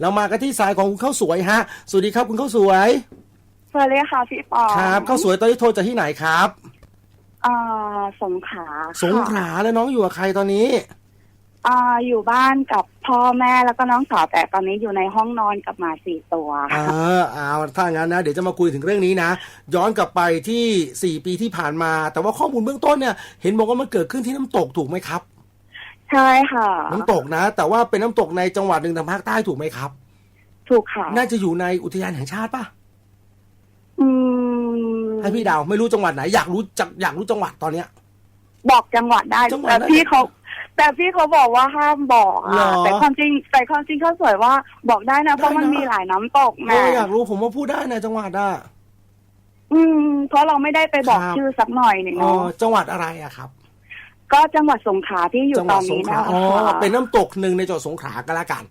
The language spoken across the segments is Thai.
เรามากันที่สายของคุณข้าวสวยฮะ สวัสดีครับคุณข้าวสวยสวัสดีค่ะ พี่ปอครับข้าวสวยตอนนี้โทรจากที่ไหนครับอ่าสงขลาสงขลาแล้วน้องอยู่กับใครตอนนี้อ่าอยู่บ้านกับพ่อแม่แล้วก็น้องสาวแต่ตอนนี้อยู่ในห้องนอนกับหมาสี่ตัวเออเอาถ้างั้นนะ เดี๋ยวจะมาคุยถึงเรื่องนี้นะ ย้อนกลับไปที่4ปีที่ผ่านมา แต่ว่าข้อมูลเบื้องต้นเนี่ย เห็นบอกว่ามันเกิดขึ้นที่น้ำตกถูกไหมครับ ใช่ค่ะ น้ำตกนะ แต่ว่าเป็นน้ำตกในจังหวัดหนึ่งทางภาคใต้ถูกไหมครับ ถูกค่ะ น่าจะอยู่ในอุทยานแห่งชาติป่ะ อืมให้พี่เดาวไม่รู้จังหวัดไหน อยากรู้จักอยากรู้จังหวัดตอนเนี้ย บอกจังหวัดได้จังหวัดแต่ได้พี่เขาแต่พี่เขาบอกว่าห้ามบอกเหรอะอแต่ความจริงแต่ความจริงเขาสวยว่าบอกได้นะ เพราะมันได้นะ มีหลายน้ำตกเอแม่ออยากรู้ผมว่าพูดได้นะจังหวัดอะ อืม เพราะเราไม่ได้ไปบอกครับ ชื่อสักหน่อยหนึ่งอ๋อเนาะจังหวัดอะไรอะครับ ก็จังหวัดสงขลาที่อยู่จังหตวัอดนสงนี้ขลานะอ๋อคะเป็นน้ำตกหนึ่งในจังหวัดสงขลาก็แล้วกัน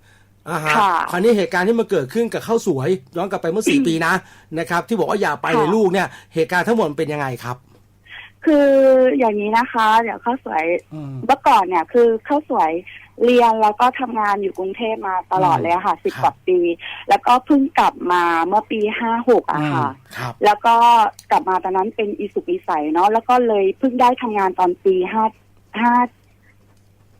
อ่าฮะค่ะคราวนี้เหตุการณ์ที่มาเกิดขึ้นกับข้าวสวย ย้อนกลับไปเมื่อสี่ ปีนะนะครับที่บอกว่าอย่าไปค่ะ เลยลูกเนี่ย เหตุการณ์ทั้งหมดมันเป็นยังไงครับ คืออย่างนี้นะคะ เดี๋ยวข้าวสวยอืม เมื่อก่อนเนี่ย คือข้าวสวยเรียนแล้วก็ทำงานอยู่กรุงเทพมาตลอดเลยอะค่ะสิบครับ กว่าปี แล้วก็เพิ่งกลับมาเมื่อปีห้าหกอะค่ะครับ แล้วก็กลับมาตอนนั้นเป็นอีสุกอีใสเนาะแล้วก็เลยเพิ่งได้ทำงานตอนปีห้า ห้า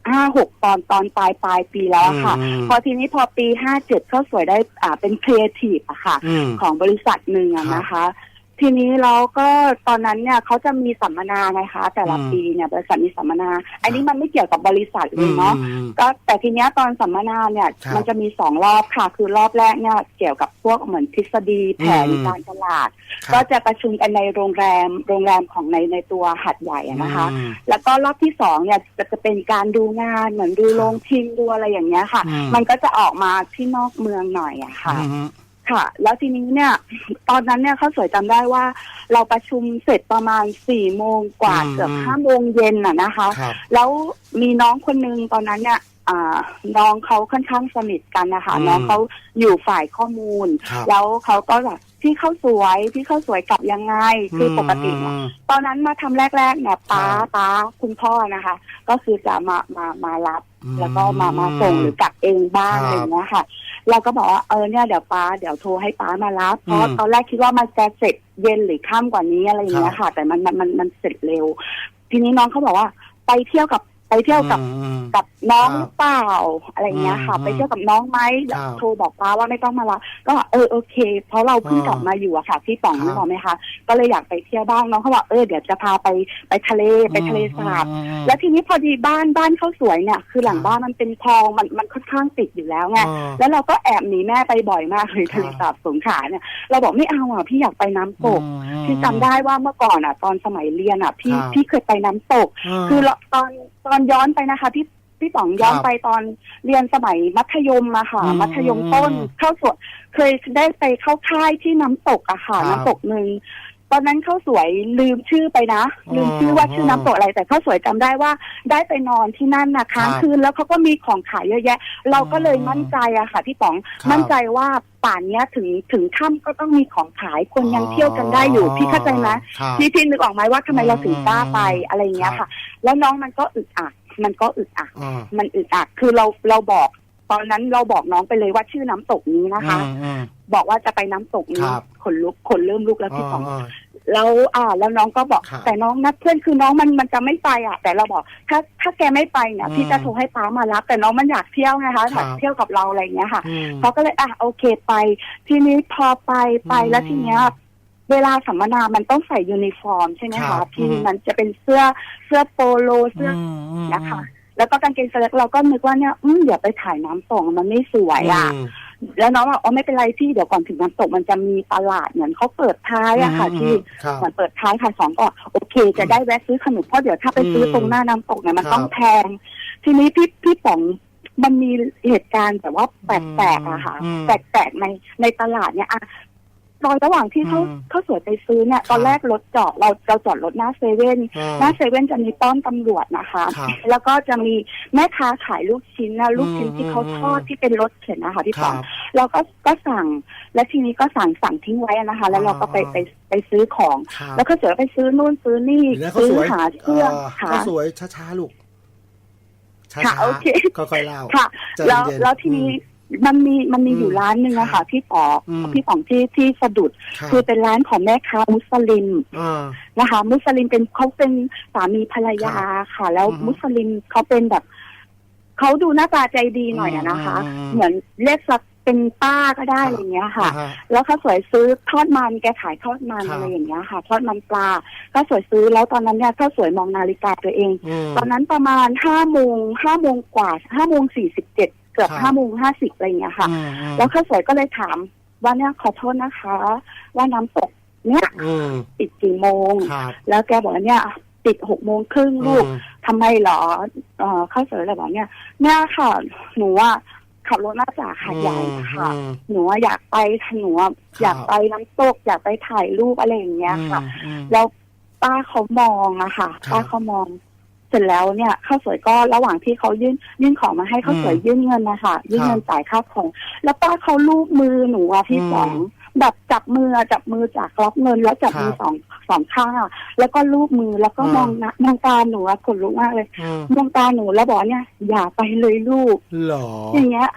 ห้าหกตอนตอนปลายปลายปีแล้วอะค่ะ อืมพอทีนี้พอปีห้าเจ็ดข้าวสวยได้อ่าเป็นครีเอทีฟอะค่ะ อืม ของบริษัทหนึ่งอะครับนะคะ ทีนี้เราก็ตอนนั้นเนี่ยเขาจะมีสัมมนาไงคะ แต่ละอืมปีเนี่ยบริษัทมีสัมมนา อันนี้มันไม่เกี่ยวกับบริษัทเลยเนาะอืมก็แต่ทีเนี้ยตอนสัมมนาเนี่ย ครับมันจะมีสองรอบค่ะ คือรอบแรกเนี่ยเกี่ยวกับพวกเหมือนทฤษฎีแผนอืม การตลาด ครับก็จะประชุมกันในโรงแรมโรงแรมของในในตัวหัดใหญ่อะนะคะ อืม แล้วก็รอบที่สองเนี่ยจะจะเป็นการดูงานเหมือนดูครับโรงพิมพ์ดูอะไรอย่างเงี้ยค่ะ อืม มันก็จะออกมาที่นอกเมืองหน่อยอะค่ะ อืม ค่ะ แล้วทีนี้เนี่ย ตอนนั้นเนี่ยเขาวสวยจำได้ว่า เราประชุมเสร็จประมาณสี่โมงกว่าอืมเกือบห้าโมงเย็นน่ะนะคะ ครับ แล้วมีน้องคนนึงตอนนั้นเนี่ยอ่าน้องเขาค่อนข้างสนิทกันนะคะอืม น้องเขาอยู่ฝ่ายข้อมูล ครับ แล้วเขาก็แบบพี่เข้าสวยพี่เข้าสวยกลับยังไงคือปกติเนี่ยมตอนนั้นมาทำแรกๆเนี่ยป้าครับ ป้าคุณพ่อนะคะ ก็คือจะมามามารับอืมแล้วก็มามาส่งหรือกลับเองบ้างครับ อะไรอย่างเงี้ยค่ะ เราก็บอกว่าเออเนี่ยเดี๋ยวป้าเดี๋ยวโทรให้ป้ามารับเพราะอืมตอนแรกคิดว่ามันจะเสร็จเย็นหรือค่ำกว่านี้อะไรอย่างเงี้ยค่ะ แต่มันมันมันมันเสร็จเร็ว ทีนี้น้องเขาบอกว่าไปเที่ยวกับ ไปเที่ยวกับอืม กับน้องครับหรือเปล่าอะไรเงี้ยค่ะ อืมไปเที่ยวกับน้องไหมครับโทรบอกป้าว่าไม่ต้องมารับก็เออโอเค เพราะเราเพิ่งอ่ากลับมาอยู่อะค่ะพี่ป๋องครับ นึกออกไหมคะก็เลยอยากไปเที่ยวบ้างน้องเขาบอกเออเดี๋ยวจะพาไปไปทะเลไปทะเลสาบ อืมอืมแล้วทีนี้พอดีบ้านบ้านเขาสวยเนี่ยคือหลังครับ บ้านมันเป็นคลองมันมันค่อนข้างติดอยู่แล้วไงอ่าแล้วเราก็แอบหนีแม่ไปบ่อยมากเลยครับ ทะเลสาบสงขลาเนี่ยเราบอกไม่เอาอะพี่อยากไปน้ำตกอืม พี่จำได้ว่าเมื่อก่อนอะ ตอนสมัยเรียนอะ พี่ครับ พี่เคยไปน้ำตกาคือเราตอนตอนย้อนไปนะคะ พี่พี่ป๋องย้อนครับไปตอนเรียนสมัยมัธยมอะค่ะ อืมมัธยมต้นเข้าสวนเคยได้ไปเข้าค่ายที่น้ำตกอะค่ะ ครับ น้ำตกหนึ่ง ตอนนั้นเข้าสวยลืมชื่อไปนะ ลืมชื่อว่าชื่อน้ำตกอะไร แต่เข้าสวยจำได้ว่าได้ไปนอนที่นั่นนะค้างครับคืนแล้วเขาก็มีของขายเยอะแยะ เราก็เลยมั่นใจอะค่ะพี่ป๋องครับมั่นใจว่าป่านเนี้ยถึงถึงค่ำก็ต้องมีของขายคนยังเที่ยวกันได้อยู่พี่เข้าใจไหมครับพี่พี่นึกออกไหมว่าทำไมเราถึงกล้าไปอะไรอย่างเงี้ยครัค่ะบแล้วน้องมันก็อึดอัดมันก็อึดอัดอ่ามันอึดอัดคือเราเราบอก ตอนนั้นเราบอกน้องไปเลยว่าชื่อน้ำตกนี้นะคะอืมอืมบอกว่าจะไปน้ำตกนี้ครับ ขนลุกขนเริ่มลุกแล้วพี่ป๋อง อ่า แล้วอ่า แล้วน้องก็บอก ครับแต่น้องนัดเพื่อนคือน้องมันมันจะไม่ไปอะ แต่เราบอก ถ้าถ้าแกไม่ไปเนี่ยอืมพี่จะโทรให้ป้ามารับ แต่น้องมันอยากเที่ยวไงคะครัอบยากเที่ยวกับเราอะไรอย่างเงี้ยค่ะอืม เขาก็เลยอะโอเคไป ทีนี้พอไปไปอืมแล้วทีเนี้ย เวลาสัมมนามันต้องใส่ยูนิฟอร์มใช่ไหมครัคะบพี่อืม มันจะเป็นเสื้อเสื้อโปโลเสื้อมอืมนะคะ แล้วก็กางเกงสแลกเราก็นึกว่าเนี่ยอืมเดี๋ยวไปถ่ายน้ำตกมันไม่สวยอะมแล้วน้องบอกอ๋อไม่เป็นไรพี่เดี๋ยวก่อนถึงน้ำตกมันจะมีตลาดเหมือนเขาเปิดท้ายอะค่ะอืมที่ครับ เหมือนเปิดท้ายค่ะสองก็โอเค จะได้แวะซื้อขนมเพราะเดี๋ยวถ้าไปซื้อตรงหน้าน้ำตกเนี่ยมันครับต้องแพง ทีนี้พี่พี่ป๋องมันมีเหตุการณ์แต่ว่าแปลกๆอะค่ะ อืม แปลกๆในในตลาดเนี่ยอะ ตอนระหว่างที่เขาอืมเขาสวยไปซื้อเนี่ยครับตอนแรกรถจอดเราเราจอดรถหน้าเซเว่นอ่าหน้าเซเว่นจะมีป้อมตำรวจนะคะ ครับแล้วก็จะมีแม่ค้าขายลูกชิ้นนะลูกชิ้นอืมที่เขาทอดที่เป็นรถเข็นนะคะพี่คป๋รัอง บ เราก็ก็สั่ง และทีนี้ก็สั่งสั่งทิ้งไว้นะคะ แล้วเราก็ไปอ่า ไปไปซื้อของ ครับแล้วก็เสือไปซื้อนู่นซื้อนี่เดี๋ยวนะเขาซื้สอวยหาเสื้อเอ่อค่ะเขาสวยช้าๆลูกช้าค่ะๆโอเคค่อยๆเล่าค่ะ ใจแล้วเย็นๆแล้วทีนี้อื มันมีมันมีอืมอยู่ร้านหนึ่งอะค่ะพี่ป๋ออมพี่ป๋องที่ที่สะดุด ครับคือเป็นร้านของแม่ค้ามุสลิมอ่า นะคะ มุสลิมเป็นเขาเป็นสามีภรรยาค่ะ แล้วอือฮึมุสลิมเขาเป็นแบบเขาดูหน้าตาใจดีหน่อยอะนะคะ อืมเหมือนเรียกสักเป็นป้าก็ได้อะไรอย่างเงี้ยค่ะ อ่าฮ แล้วเขาสวยซื้อทอดมันแกขายทอดมันครับ อะไรอย่างเงี้ยค่ะ ทอดมันปลาก็สวยซื้อแล้วตอนนั้นเนี่ยก็สวยมองนาฬิกาตัวเอง อืม ตอนนั้นประมาณห้าโมงห้าโมงกว่าห้าโมงสี่สิบเจ็ดเกือบครับ ห้าโมงห้าสิบอะไรอย่างเงี้ยค่ะ อืมอืมแล้วข้าวสวยก็เลยถามว่าเนี่ยขอโทษนะคะ ว่าน้ำตกเนี่ยอืมปิดกี่โมง ครับแล้วแกบอกว่าเนี่ยปิดหกโมงครึ่งลูก อืม ทำไมเหรอเออข้าวสวยเลยบอกเนี่ยเนี่ยค่ะ หนูว่าขับรถมาจากหาดใหญ่ค่ะ อืม หนูว่าอยากไปหนูว่าอยากไปน้ำตก อยากไปถ่ายรูปอะไรอย่างเงี้ยค่ะ อืมแล้วป้าเขามองอะค่ะ ครับ ป้าเขามอง เสร็จแล้วเนี่ยข้าวสวยก็ระหว่างที่เขายื่นยื่นของมาให้ข้าวสวยอืมยื่นเงินนะคะยื่นครับเงินจ่ายค่าของ แล้วป้าเขาลูบมือหนูอะพี่อืมสองแบบจับมือจับมือจากรับเงินแล้วจับมือครับสองสองข้างอะแล้วก็ลูบมือแล้วก็อืมมองหน้ามองตาหนูอะขนลุกมากเลยอืมมองตาหนูแล้วบอกเนี่ยอย่าไปเลยลูกหรออย่างเงี้ย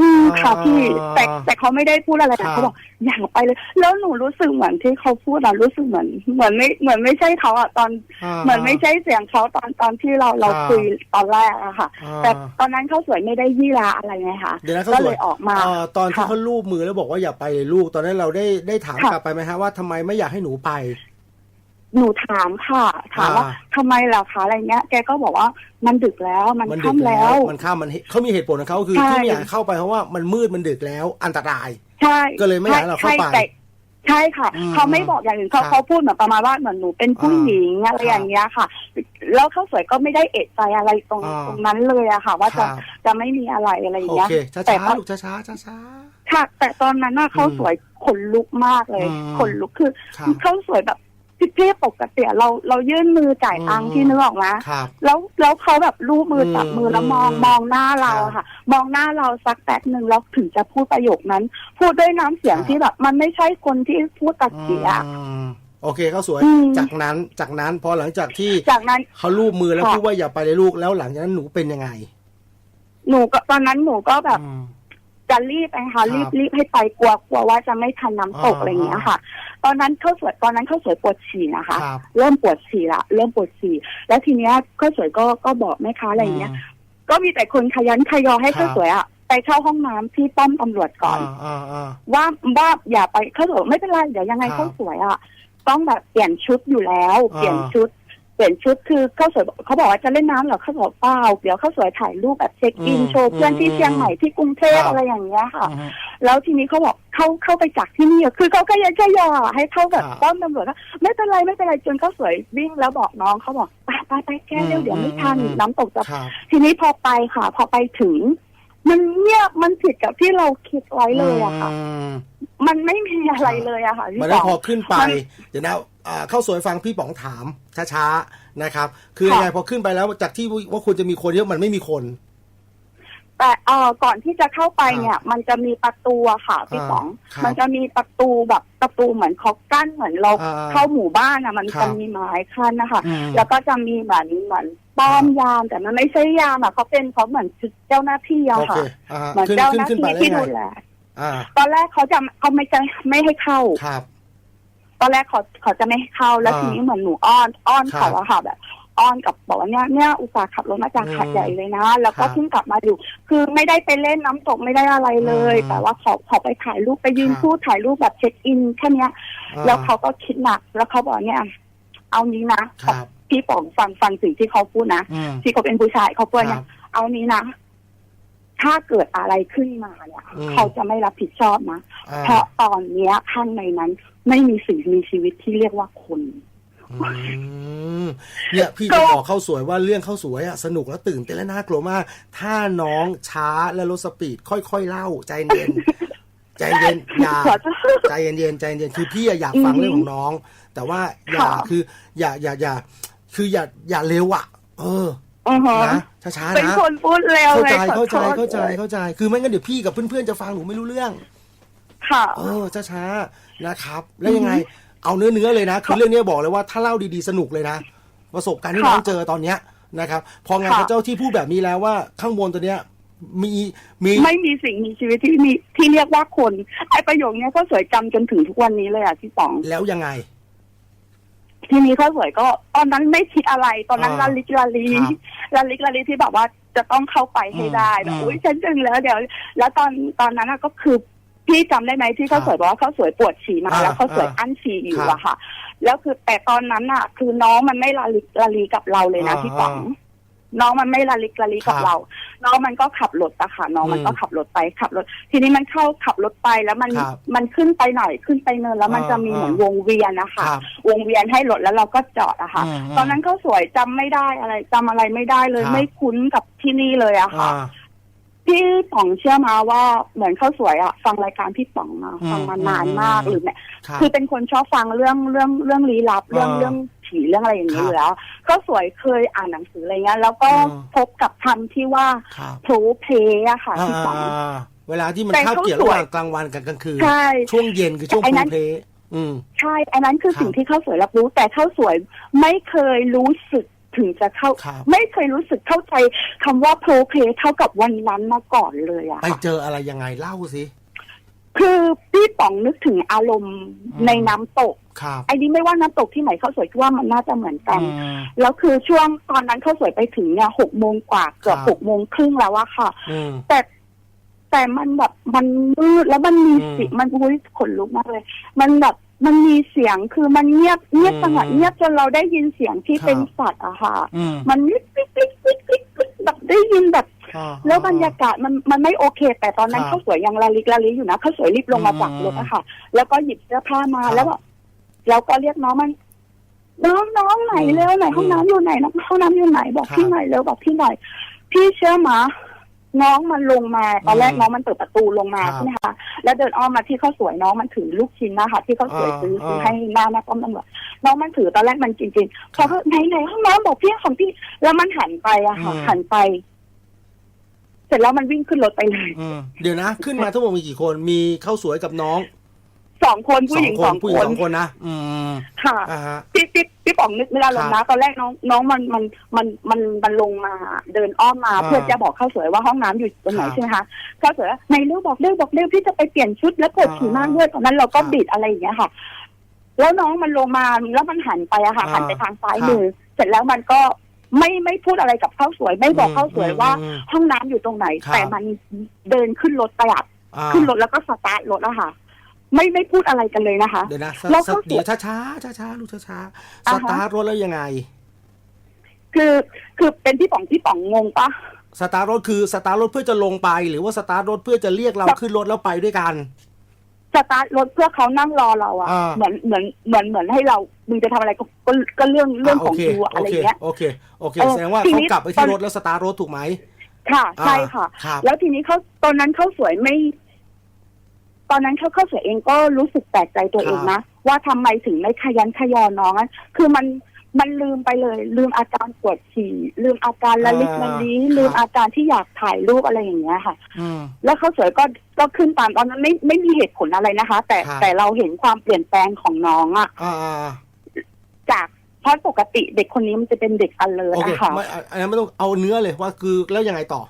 อืมค่ะอ่าพี่แต่แต่เขาไม่ได้พูดอะไรครันะบเขาบอกอย่าไปเลย แล้วหนูรู้สึกเหมือนที่เขาพูดอะรู้สึกเหมือน เหมือนไม่เหมือนไม่ใช่เขาอะตอนาเหมือนไม่ใช่เสียงเขาตอนตอนที่เราเราครับคุยตอนแรกอะค่ะอ่าแต่ตอนนั้นเขาสวยไม่ได้ยี่ราอะไรไงคะเดี๋ยวนะเขาก็สเลวยยออกมาเอ่อตอนที่ค่ะเขาลูบมือแล้วบอกว่าอย่าไปเลยลูกตอนนั้นเราได้ได้ถามค่ะกลับไปไหมฮะว่าทำไมไม่อยากให้หนูไป หนูถามค่ะ ถามว่าอ่า ทำไมล่ะคะอะไรเงี้ย แกก็บอกว่ามันดึกแล้วมันมันดึค่ำกแล้แล้ว ว มันข้ามมันเขามีเหตุผลของเขาคือใช่ ที่ไม่อยากเข้าไปเพราะว่ามันมืดมันดึกแล้วอันตราย ใช่ก็เลยไม่อยากให้เราเข้าไปใช่แต่ใช่ค่ะ อืมเขาไม่บอกอย่างอื่นเขาครับเขาพูดเหมือนประมาณว่าเหมือนหนูเป็นผู้อ่าหญิงอะไรครับอย่างเงี้ยค่ะ แล้วเขาสวยก็ไม่ได้เอะใจอะไรตรงอ่า ตรงนั้นเลยอะค่ะ ว่าครัจะบจะไม่มีอะไรอะไรอย่างโอเงี้ย เคช้าแต่ช้าว่า ลูกช้าช้าช้าช้า ค่ะแต่ตอนนั้นน่ะเขาสวยขนลุกมากเลยอืมขนลุกคือครับ เขาสวยแบบ พี่พี่ปกติเราเรายื่นมือจ่ายตังค์อืมที่นึกออกไหมครับแล้วแล้วเขาแบบลูบมือจับมือแล้วมองอืมมองหน้าเราอะค่ะ มองหน้าเราสักแป๊บหนึ่งแล้วถึงจะพูดประโยคนั้น พูดด้วยน้ำเสียงครับที่แบบ มันไม่ใช่คนที่พูดตัดเสียอืมโอเคเขาสวยอืมจากนั้นจากนั้นพอหลังจากที่จากนั้นเขาลูบมือแล้วค่ะพูดว่าอย่าไปเลยลูกแล้วหลังจากนั้นหนูเป็นยังไง หนูก็ตอนนั้นหนูก็แบบอืม จะรีบไปค่ะครับรีบรีบให้ไปกลัวกลัวว่าจะไม่ทันน้ำตกอ่าอะไรอย่างเงี้ยค่ะ ตอนนั้นเข้าสวยตอนนั้นเข้าสวยปวดฉี่นะคะ ครับเริ่มปวดฉี่ละเริ่มปวดฉี่แล้วทีเนี้ยข้าวสวยก็ก็บอกแม่ค้าอะไรอย่างเงี้ยก็มีแต่คนขยันขยอให้ครับข้าวสวยอะไปเข้าห้องน้ำที่ป้อมตำรวจก่อนอ่าอ่า ว่าว่าอย่าไปข้าวสวยบอกไม่เป็นไรเดี๋ยวยังไงครับข้าวสวยอะต้องแบบเปลี่ยนชุดอยู่แล้ว อ่า เปลี่ยนชุด เปลี่ยนชุดคือข้าวสวยบอกเขาบอกว่าจะเล่นน้ำเหรอข้าวสวยบอกเปล่าเดี๋ยวข้าวสวยถ่ายรูปแบบเช็คอินอืมโชว์เพื่อนที่อืมเชียงใหม่ที่กรุงเทพครับอะไรอย่างเงี้ยค่ะอืมแล้วทีนี้เขาบอกเข้าเข้าไปจากที่นี่อะคือเขาก็ยังแค่ยออะให้เข้าแบบครับป้อมตำรวจว่าไม่เป็นไรไม่เป็นไรจนเขาสวยวิ่งแล้วบอกน้องเขาบอกไปไปไปแก้เร็วอืมเดี๋ยวไม่ทันอืมน้ำตกจะครับทีนี้พอไปค่ะ พอไปถึง มันเงียบมันผิดกับที่เราคิดไว้เลยอะค่ะอืมมันไม่มีอะไรเลยอะค่ะพี่มันสได้องพอขึ้นไปมันเดี๋ยวนะอ่าเข้าสวยฟังพี่ป๋องถามช้าๆนะครับ คือค่ะยังไงพอขึ้นไปแล้วจากที่ว่าควรจะมีคนเยอะมันไม่มีคน แต่เออก่อนที่จะเข้าไปครับเนี่ย มันจะมีประตูอะค่ะพี่อ่าป๋อง ครับมันจะมีประตูแบบประตูเหมือนเขากั้นเหมือนเราอ่าเข้าหมู่บ้านอะมันครัจะบมีไม้ขั้นนะคะอืมแล้วก็จะมีเหมือนเหมือนป้อมยามแต่มันไม่ใช่ยามอะเขาเป็นเขาเหมือนเจ้าหน้าที่อะโอเคค่ะ อ่าเหมือนขึ้นเจ้าขึ้หนน้าขึ้นไปที่ได้ที่ไงดูแลอ่าตอนแรกเขาจะเขาไม่จะไม่ให้เข้า ครับ ตอนแรกเขาเขาจะไม่ให้เข้าแล้วอ่าทีนี้เหมือนหนูอ้อนอ้อนครับเขาอะค่ะแบบ อ้อนกับบอกว่าเนี่ยเนี่ยอุตส่าห์ขับรถมาจากอืมหาดใหญ่เลยนะ แล้วก็ครับเพิ่งกลับมาอยู่ คือไม่ได้ไปเล่นน้ำตกไม่ได้อะไรเลยอืมแต่ว่าขอขอไปถ่ายรูปไปยืนครับพูดถ่ายรูปแบบเช็คอินแค่เนี้ยอ่แล้วเขาก็คิดหนักแล้วเขาบอกเนี่ยเอานี้นะครับพี่ป๋องฟังฟังสิ่งที่เขาพูดนะอืมที่เขาเป็นผู้ชายเขาพูดคเนี่รัยบเอานี้นะถ้าเกิดอะไรขึ้นมาเนี่ยอืมเขาจะไม่รับผิดชอบนะอ่าเพราะตอนเนี้ยข้างในนั้น ไม่มีสิ่งมีชีวิตที่เรียกว่าคนอืม เนี่ยพี่จะบอกเข้าสวยว่าเรื่องเข้าสวยอะสนุกและตื่นเต้นและน่ากลัวมาก ถ้าน้องช้าและลดสปีดค่อยๆเล่าใจเย็นใจเย็นอย่าขอโทษใจเย็นๆใจเย็นคือพี่อะอยากฟังอือฮึเรื่องของน้อง แต่ว่าอย่าค่ะคือ อย่าอย่าอย่าคืออย่าอย่าเร็วอะเอออือฮะนะช้าๆเป็นนะคนพูดเร็วเข้าเลยใจขอเข้าใจโทษเข้าใจเข้าใจ คือไม่งั้นเดี๋ยวพี่กับเพื่อนๆจะฟังหนูไม่รู้เรื่อง ค่ะ เออช้าๆนะครับ แล้วยังไง เอาเนื้อเนื้อๆเลยนะ คือเรื่องนี้บอกเลยว่าถ้าเล่าดีๆสนุกเลยนะ ประสบการณ์ที่ค่ะน้องเจอตอนเนี้ยนะครับ พองานค่ะพระเจ้าที่พูดแบบนี้แล้วว่าข้างบนตัวเนี้ยมีมีไม่มีสิ่งมีชีวิตที่มีที่เรียกว่าคนไอประโยคเนี้ยก็สวยจำจนถึงทุกวันนี้เลยอะพี่ป๋องแล้วยังไง ทีนี้ข้าวสวยก็ ตอนนั้นไม่คิดอะไร ตอนนั้นอ่าลาลิกลาลีครับลาลิกลาลีที่แบบว่าจะต้องเข้าไปให้ได้แบบอืมอุ้ยฉันจึงแล้วเดี๋ยว แล้วตอนตอนนั้นอะก็คือ พี่จำได้ไหมที่ข้าวสวยบอกว่าข้าวสวยปวดฉี่มาอ่าแล้วข้าวสวยอ่าอั้นฉี่อยู่ครับอะค่ะ แล้วคือแต่ตอนนั้นอะคือน้องมันไม่ลาลิกลาลีกับเราเลยนะอ่าพี่ป๋องน้องมันไม่ลาลิกลาลีกับครับเรา น้องมันก็ขับรถอะค่ะ น้องมันอืมก็ขับรถไปขับรถ ทีนี้มันเข้าขับรถไปแล้วมันครับมันขึ้นไปหน่อยขึ้นไปเนินแล้วมันอ่าจะมีเหมือนอ่าวงเวียนนะคะครับวงเวียนให้รถแล้วเราก็จอดอะค่ะอืมตอนนั้นก็สวยจำไม่ได้อะไรจำอะไรไม่ได้เลยครับไม่คุ้นกับที่นี่เลยอะค่ะอ่า พี่ป๋องเชื่อมาว่าเหมือนข้าวสวยอะฟังรายการพี่ป๋องมาอืมฟังมานานมากอืมหรือเนี่ยครับคือเป็นคนชอบฟังเรื่องเรื่องเรื่องลี้ลับเรื่องอ่าเรื่องผีเรื่องอะไรอย่างนี้ครับอยู่แล้วก็สวยเคยอ่านหนังสืออะไรเงี้ยแล้วก็อืมพบกับคำที่ว่าครับโพลเพอะค่ะอ่าพี่ป๋องอ่าเวลาที่มันแต่คาบเขาเกี่ยวสระวยหว่างกลางวันกับกลางคืนใช่ช่วงเย็นคือช่วงไอ้โพนั้นเพลอืมใช่ อันนั้นคือครับสิ่งที่ข้าวสวยรับรู้ แต่ข้าวสวยไม่เคยรู้สึก ถึงจะเข้า ครับ ไม่เคยรู้สึกเข้าใจคำว่าโพลเพลเท่ากับวันนั้นมาก่อนเลยอะไปค่ะ เจออะไรยังไงเล่าสิ คือพี่ป๋องนึกถึงอารมณ์อืม ในน้ำตกครับไอ้นี่ไม่ว่าน้ำตกที่ไหนข้าวสวยคิดว่ามันน่าจะเหมือนกัน อืม แล้วคือช่วงตอนนั้นข้าวสวยไปถึงเนี่ยหกโมงกว่าเกือบครับ หกโมงครึ่งแล้วอะค่ะ อืม แต่แต่มันแบบมันมืดแล้วมันมีอืมเสิมันอุ้ยขนลุกมากเลย มันแบบ มันมีเสียงคือมันเงียบเงียบอืมสงัดเงียบจนเราได้ยินเสียงที่ครับ เป็นสัตว์อะค่ะ อืมมันนิดนิดนิดนิดนิดนิดแบบได้ยินแบบ อ่า แล้วบรรยากาศมันมันไม่โอเค แต่ตอนนั้นครับข้าวสวยยังละลิกละลิอยู่นะข้าวสวยรีบลงมาจากรถอะค่ะ แล้วก็หยิบเสื้อผ้ามาครับแล้วแบบแล้วก็เรียกน้องมันน้องน้องไหนอืมเร็วไหนห้องน้ำอยู่ไหนน้องห้องน้ำอยู่ไหนบอกครับ พี่หน่อยเร็วบอกพี่หน่อย พี่เชื่อมา น้องมันลงมาตอนแรกอืมน้องมันเปิดประตูลงมาครับ ใช่ไหมคะแล้วเดินอ้อมมาที่ข้าวสวยน้องมันถือลูกชิ้นนะคะที่ข้าวสวยอ่าซื้อซื้ออ่าให้หน้าหน้าป้อมตำรวจน้องมันถือตอนแรกมันจริงๆพอเขาไหนไหนห้องน้ำบอกพี่ของพี่แล้วมันหันไปอะค่ะอืม หันไป เสร็จแล้วมันวิ่งขึ้นรถไปเลยอืมเดี๋ยวนะ ขึ้นมาทั้งหมดมีกี่คนมีข้าวสวยกับน้องสองคนผู้หญิงคสนองผู้หญิคงนสองคนนะ อืมค่ะ อ่าฮะ พี่พี่ พี่ป๋องนึกไม่ได้ลงครันะบตอนแรกน้องน้องมันมันมันมันมันลงมาเดินอ้อมมาอ่าเพื่อจะบอกข้าวสวยว่าห้องน้ำอยู่ตรงไหนครับใช่ไหมคะข้าวสวยว่าไหนเร็วบอกเร็วบอกเร็วพี่จะไปเปลี่ยนชุดแล้วปวดฉี่มากด้วยตอนนั้นเราก็ครับบิดอะไรอย่างเงี้ยค่ะ แล้วน้องมันลงมาแล้วมันหันไปอะค่ะอ่าหันไปทางซ้ายครับมือเสร็จแล้วมันก็ไม่ไม่พูดอะไรกับข้าวสวย ไม่บอกอืมข้าวสวยว่าอืมห้องน้ำอยู่ตรงไหนครับแต่มันเดินขึ้นรถไปอะอ่าขึ้นรถแล้วก็สตาร์ทรถอะค่ะ ไม่ไม่พูดอะไรกันเลยนะคะ เดี๋ยวนะสแล้วสข้าวสวยเดี๋ยวช้าช้าช้าช้าๆลูกช้าช้าๆสอ่าฮะ ตาร์ทรถแล้วยังไง คือคือเป็นพี่ป๋องพี่ป๋องงงปะสตาร์ทรถคือสตาร์ทรถเพื่อจะลงไป หรือว่าสตาร์ทรถเพื่อจะเรียกเราครับขึ้นรถแล้วไปด้วยกัน สตาร์ทรถเพื่อเขานั่งรอเราอะอ่า เหมือนเหมือนเหมือนเหมือนให้เรามึงจะทำอะไรก็ก็ก็เรื่องเรื่องของโคกูอะอะไรโคเงี้ย โอเคโอเคเออแสดงว่าทีเขานี้กลับไปตอที่นรถแล้วสตาร์ทรถถูกไหม ค่ะอ่าใช่ค่ะครับ แล้วทีนี้เขาตอนนั้นเขาสวยไม่ ตอนนั้นเขาเขาสวยเองก็รู้สึกแปลกใจตัวเองนะว่าทำไมถึงไม่ขยันขยอน้องอะคือมันมันลืมไปเลย ลืมอาการปวดฉี่ลืมอาการละลิกละลี้อ่าลืมครับอาการที่อยากถ่ายรูปอะไรอย่างเงี้ยค่ะอืมแล้วเขาสวยก็ก็ขึ้นตามตอนนั้นไม่ไม่มีเหตุผลอะไรนะคะ แต่ครับแต่เราเห็นความเปลี่ยนแปลงของน้องอะอ่าอ่าจากเพราะปกติเด็กคนนี้มันจะเป็นเด็กอเลิร์โอเคนะคะไม่อันนั้นไม่ต้องเอาเนื้อเลยว่าคือแล้วยังไงต่อ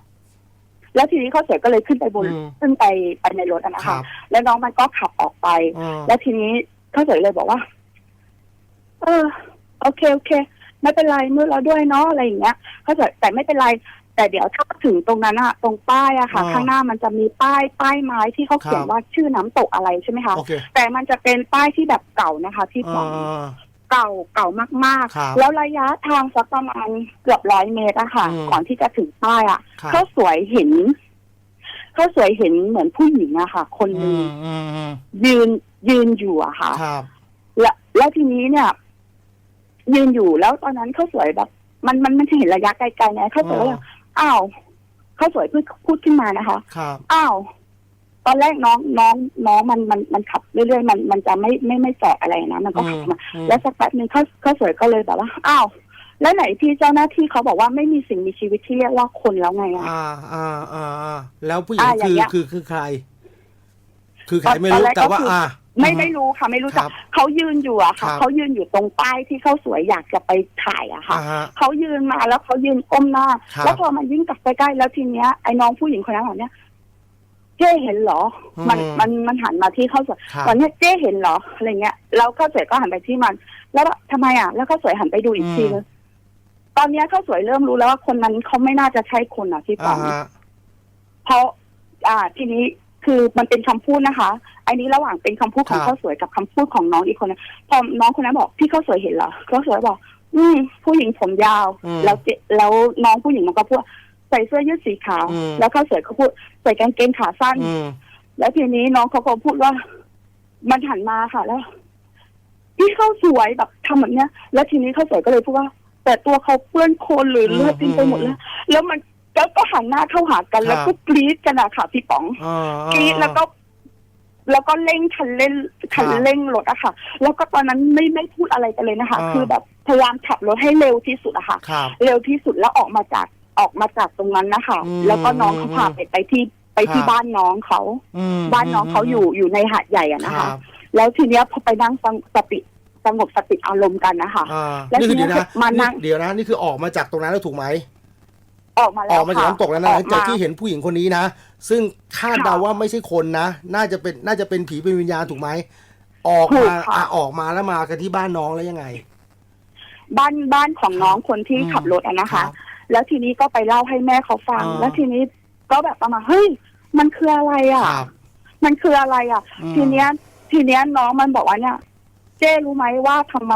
แล้วทีนี้เขาสวยก็เลยขึ้นไปบนอืมขึ้นไปไปในรถอะนะครัคะ บ แล้วน้องมันก็ขับออกไปอ่าแล้วทีนี้เขาสวยเลยบอกว่า เออ โอเคโอเค ไม่เป็นไรมือเราด้วยเนาะอะไรอย่างเงี้ยเขาสวยแต่ไม่เป็นไร แต่เดี๋ยวถ้าถึงตรงนั้นอะตรงป้ายอะค่ะ อ่าข้างหน้ามันจะมีป้ายป้ายไม้ที่เขาเขียนครับ ว่าชื่อน้ำตกอะไรใช่ไหมคะ โอเคแต่มันจะเป็นป้ายที่แบบเก่านะคะ ที่บอ่อกา เก่าเก่ามากครับๆ แล้วระยะทางสักประมาณเกือบร้อยเมตรอะค่ะ อืม ก่อนที่จะถึงป้ายอะครับเขาสวยเห็นเขาสวยเห็นเหมือนผู้หญิงอะค่ะ คนหอืนึงมอืมอืมยืนยืนอยู่อะค่ะ ครับ แล้วแล้วทีนี้เนี่ย ยืนอยู่แล้วตอนนั้นเขาสวยแบบ มันมันมันจะเห็นระยะไกลๆนะเขาสวยว่าอ้าวเขาสวยพูดพูดขึ้นมานะคะ ครับ อ้าว ตอนแรกน้องน้องน้องมันมันมันขับเรื่อยๆมันมันจะไม่ไม่ไม่แสะอะไรนะมันก็ขับมาอืมแล้วสักแป๊บหนึ่งเขาเขาสวยก็เลยแบบว่าอ้าวแล้วไหนที่เจ้าหน้าที่เขาบอกว่าไม่มีสิ่งมีชีวิตที่เรียกว่าคนแล้วไงอะอ่าอ่าอ่าอ่าแล้วผู้หญิงอ่าอย่าคืงอเงี้ยคือคือใคร คือใครตอนไม่ตอนรู้แรกแต่ก็ว่าคืออ่อ่าไม่อือฮะไม่รู้ค่ะไม่รู้จักครับเขายืนอยู่อะค่ะครับเขายืนอยู่ตรงป้ายที่เขาสวยอยากจะไปถ่ายอะค่ะอ่าฮะเขายืนมาแล้วเขายืนก้มหน้าครับแล้วพอมันยิ่งกลับไปใกล้แล้วทีเนี้ยไอ้น้องผู้หญิงคนนั้นบอกเนี้ย เจ๊เห็นเหรอ มันอืมมันมันหันมาที่ข้าวสวยครับตอนเนี้ยเจ๊เห็นเหรออะไรเงี้ยแล้วข้าวสวยก็หันไปที่มัน แล้วแบบทำไมอะ แล้วข้าวสวยหันไปดูอีกทีนึงตอนเนี้ยข้าวสวยเริ่มรู้แล้วว่าคนนั้นเขาไม่น่าจะใช่คนอะพี่ปอ่าองฮะเพราะ อ่า ทีนี้คือมันเป็นคำพูดนะคะ อันนี้ระหว่างเป็นคำพูดของข้าวสวยกับคำพูดของน้องอีกคนนึงพอน้องคนนั้นบอกพี่ข้าวสวยเห็นเหรอข้าวสวยบอก อืมผู้หญิงผมยาวอืมแล้วเจแล้วน้องผู้หญิงมันก็พูด ใส่เสื้อยืดสีขาว อืม แล้วข้าวสวยก็พูดใส่กางเกงขาสั้น อืม แล้วทีนี้น้องเขาก็พูดว่า มันหันมาค่ะแล้วพี่เข้าสวยแบบทำแบบเนี้ย แล้วทีนี้เข้าสวยก็เลยพูดว่า แต่ตัวเขาเปื้อนโคลนหรือเลือดเต็มไปหมดแล้ว แล้วมันก็ก็หันหน้าเข้าหากันแล้วก็กรี๊ดกันอะค่ะพี่ป๋องอ่ากรี๊ดแล้วก็ แล้วก็เร่งคันเร่งคันเร่งรถอะค่ะ แล้วก็ตอนนั้นไม่ไม่พูดอะไรกันเลยนะคะคือแบบพยายามขับรถให้เร็วที่สุดอะค่ะ ครับ เร็วที่สุดแล้วออกมาจาก ออกมาจากตรงนั้นนะคะอืม แล้วก็น้องเขาพาไปไปที่ไปที่ครับบ้านน้องเขา อืมบ้านน้องเขาอยู่อยู่ในหาดใหญ่อะคนะรัคะบแล้วทีเนี้ยพอไปนั่งสงสติสงบสติอารมณ์กันนะคะ อ่าแล้วนี่คือทีนี้เดี๋ยวนะมานั่งนี่เดี๋ยวนะนี่คือออกมาจากตรงนั้นแล้วถูกไหม ออกมาอแล้วอกมาจากค่ะน้ำตกแล้วนะหอลัองจากมาที่เห็นผู้หญิงคนนี้นะ ซึ่งคาดค่ะเดาว่าไม่ใช่คนนะ น่าจะเป็นน่าจะเป็นผีเป็นวิญญาณถูกไหม ออกถูมากค่ะ อะออกมาแล้วมากันที่บ้านน้องแล้วยังไง บ้านบ้านของครับน้องคนที่อืมขับรถอะนะคะรับ แล้วทีนี้ก็ไปเล่าให้แม่เขาฟังอ่าแล้วทีนี้ก็แบบประมาณเฮ้ย มันคืออะไรอะ ครับ มันคืออะไรอะ อืม ทีเนี้ย ทีเนี้ยน้องมันบอกว่าเนี่ย เจ้รู้ไหมว่าทำไม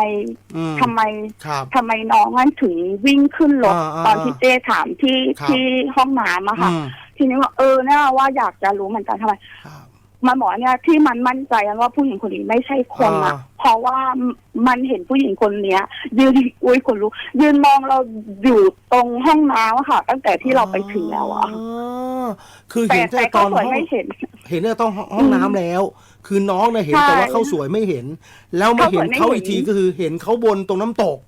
อืมทำไมครับ ทำไมน้องนั้นถึงวิ่งขึ้นรถอ่าอ่าตอนที่เจ้ถามที่ครับ ที่ห้องน้ำอะค่ะ อืมทีนี้ว่าเออเนี่ยว่าอยากจะรู้เหมือนกันทำไม ครับ มันบอกว่าเนี่ยที่มันมั่นใจว่าผู้หญิงคนนี้ไม่ใช่คนอะอ่า เพราะว่ามันเห็นผู้หญิงคนเนี้ย ยืนอุ้ยคนรู้ ยืนมองเราอยู่ตรงห้องน้ำอะค่ะ ตั้งแต่ที่เราไปถึงแล้วอะอ๋อคือแต่เห็นแต่แต่ตก็อนสวยห้องไม่เห็น เห็นแต่ต้องห้องน้ำแล้ว คือน้องเนี่ยเห็นใช่แต่ว่าเขาสวยไม่เห็น แล้วมาเห็นเขาสวยไม่เขาอีกทีเห็นก็คือเห็นเขาบนตรงน้ำตก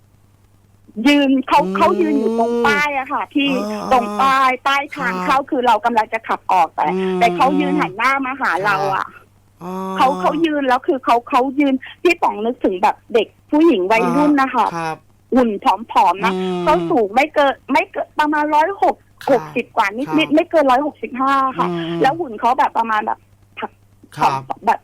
ยืนเขาอืมเขายืนอยู่ตรงป้ายอะค่ะ ที่อ่าตรงป้ายป้ายทางครับเข้าคือเรากำลังจะขับออกแต่อืม แต่เขายืนหันหน้ามาหาเราอะอ๋อ เขาเขายืนแล้วคือเขาเขายืนพี่ป๋องนึกถึงแบบเด็กผู้หญิงวัยรุ่นนะคะครับหุ่นผอมๆนะอืม เขาสูงไม่เกินไม่เกินประมาณร้อยหกครัหบกสิบกว่านิดครับนิดไม่เกินร้อยหกสิบห้าค่ะ อืม แล้วหุ่นเขาแบบประมาณแบบ คผรัอบมแบบ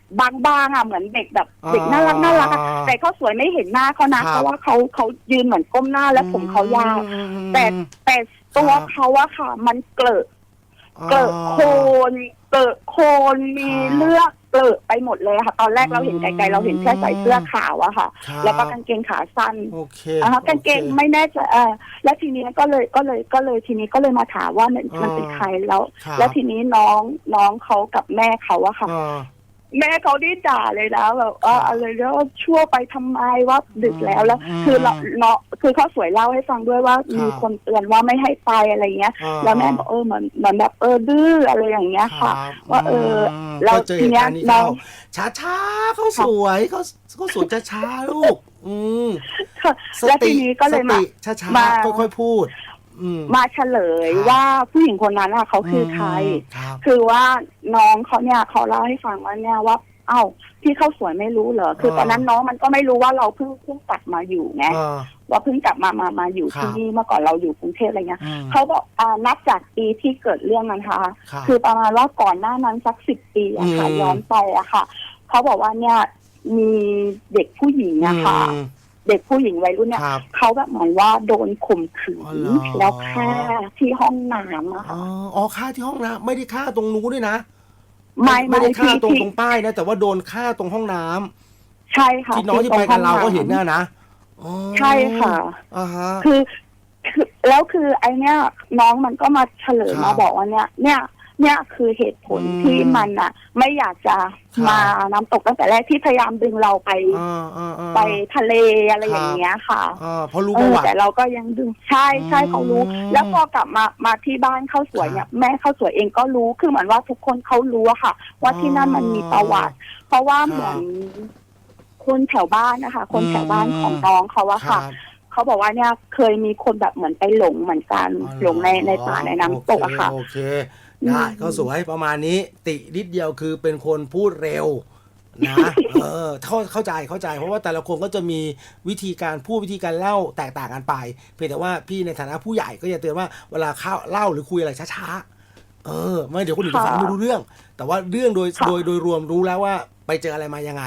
บางๆอะเหมือนเด็กแบบอ่าเด็กน่ารักน่ารักอะแต่เขาสวยไม่เห็นหน้าเขานะครับ เพราะว่าเขาเขายืนเหมือนก้มหน้าแล้วผมเขายาวอืมแต่ แต่ตัวครับเขาอะค่ะ มันเกลอะเกลอะโคลน เกลอะโคลนมีครับเลือดเกลอะไปหมดเลยค่ะ ตอนแรกเราเห็นไกลๆเราเห็นแค่ใส่เสื้อขาวอะค่ะ ครับแล้วก็กางเกงขาสั้นโอเคอ่ากางเกงโอคไม่แน่ใจเออแล้วทีนี้ก็เลยก็เลยก็เลยทีนี้ก็เลยมาถามว่ามันอ่ามัมันเป็นใครแล้ว ครับแล้วทีนี้น้องน้องเขากับแม่เขาอะค่ะ อ่า แม่เขาได้ด่าเลยนะแบบว่าครับอะไรแล้วชั่วไปทำไมว่าดึกแล้วแล้ว อืมคือเราเนาะคือเขาสวยเล่าให้ฟังด้วยว่าครับมีคนเตือนว่าไม่ให้ไปอะไรเงี้ย อ่า แล้วแม่บอกเออเหมือนเหมือนแบบเออดื้ออะไรอย่างเงี้ยค่ะ รับว่าเออมเราก็เจอเหตุการณ์นี้ทีเนี้ยน้เข้าองช้าช้าๆเขาสวยเขาเขาสวยช้าช้าๆลูก อืมค่ะแล้วทีนี้ก็เลยมาช้าช้ามาๆค่อยๆพูด อืม มาเฉลยครับ ว่าผู้หญิงคนนั้นอะเขาคือใคร ครับ คือว่าน้องเขาเนี่ยเขาเล่าให้ฟังว่าเนี่ยว่า เอ้าพี่เขาสวยไม่รู้เหรอคืออ่าตอนนั้นน้องมันก็ไม่รู้ว่าเราเพิ่งเพิ่งกลับมาอยู่ไงอ่าว่าเพิ่งกลับมามามาอยู่ครับ ที่นี่เมื่อก่อนเราอยู่กรุงเทพอะไรเงี้ยอืมเขาบอกอ่านับจากปีที่เกิดเรื่องนั้นค่ะครับ คือประมาณว่าก่อนหน้านั้นสักสิบปีอะค่ะอืม ย้อนไปอะค่ะเขาบอกว่าเนี่ยมีเด็กผู้หญิงอะค่ะ อืม เด็กผู้หญิงวัยรุ่นเนี่ยครับเขาแบบเหมือนว่าโดนข่มขือ๋อนเหรอ แล้วฆ่าที่ห้องน้ำอะอ๋ค่ะออ๋อฆ่าที่ห้องน้ำไม่ได้ฆ่าตรงนู้นด้วยนะไม่ไม่ไม่ได้ฆ่าที่ตรงที่ตรงป้ายนะ แต่ว่าโดนฆ่าตรงห้องน้ำใช่ค่ะที่น้องที่ตรไปกับเราห้องำก็เห็นน่ะนะอ๋อใช่ค่ะ อ่าฮะ คือคือแล้วคือไอเนี้ยน้องมันก็มาเฉลยครับ มาบอกว่าเนี่ย เนี่ย เนี่ยคือเหตุผลอืม ที่มันอะ ไม่อยากจะครับมาน้ำตกตั้งแต่แรกที่พยายามดึงเราไปอ่าอ่าอ่า ไปทะเลอะไรครับ อย่างเงี้ยค่ะ อ่าเพราะรู้เอประอวัติ แต่เราก็ยังดึงใช่ใช่อืมเขารู้ แล้วพอกลับมามาที่บ้านเข้าวสวยเนี่ยแม่เข้าวสวยเองก็รู้คือเหมือนว่าทุกคนเขารู้อะค่ะ ว่าที่นั่นมันมีประวัติ เพราะว่าครับเหมือนคนแถวบ้านนะคะ คนแถวบ้านของน้องเขาอะครัค่ะบเขาบอกว่าเนี่ยเคยมีคนแบบเหมือนไปหลงเหมือนกันอ๋อหลงในในป่าในน้ำตกอะค่ะ โอเคโอเค ได้อืมก็สวยประมาณนี้ ตินิดเดียวคือเป็นคนพูดเร็วนะเออเข้าเข้าใจเข้าใจ เพราะว่าแต่ละคนก็จะมีวิธีการพูดวิธีการเล่าแตกต่างกันไป เพียงแต่ว่าพี่ในฐานะผู้ใหญ่ก็จะเตือนว่าเวลาเข้าเล่าหรือคุยอะไรช้าๆเออ ไม่เดี๋ยวคนอื่นจะฟังค่ะไม่รู้เรื่อง แต่ว่าเรื่องโดยค่ะโดยโดยรวมรู้แล้วว่าไปเจออะไรมายังไง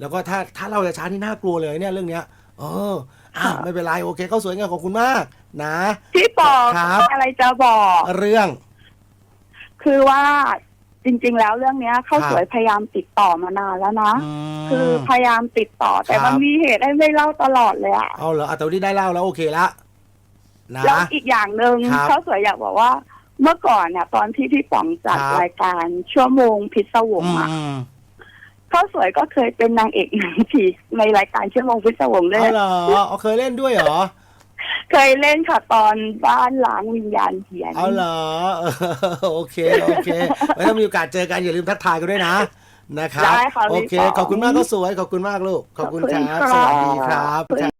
แล้วก็ถ้าถ้าเราจะช้านี่น่ากลัวเลยเนี่ยเรื่องเนี้ยเอออะไม่เป็นไรโอเคเข้าสวยงานขอบคุณมาก นะพี่ปอครับอะไรจะบอก เรื่อง คือว่าจริง ๆ แล้วเรื่องเนี้ยเข้าครับสวยพยายามติดต่อมานานแล้วนะอืมคือพยายามติดต่อ แต่ครับ มันมีเหตุให้ไม่เล่าตลอดเลยอะเอาเหรออะแต่วันนี้ได้เล่าแล้วโอเคละนะ แล้วอีกอย่างหนึ่งครับเขาสวยอยากบอกว่า เมื่อก่อนเนี่ยตอนที่พี่ป๋องจัดครับรายการชั่วโมงพิศวงอืมอะอืมเขาสวยก็เคยเป็นนางเอกหนังผีในรายการชั่วโมงพิศวงด้วยเอาเหรอเอาเคยเล่นด้วยเหรอ เคยเล่นค่ะตอนบ้านล้างวิญญาณเหียนเอาเหรอเออโอเคโอเคไว้ถ้ามีโอกาสเจอกันอย่าลืมทักทายกันด้วยนะนะครับได้ค่ะโอเค พี่ป๋องขอบคุณมากก็สวยขอบคุณมากลูกขอบคุณครับขอบคุณค่ะสวัสดีครับ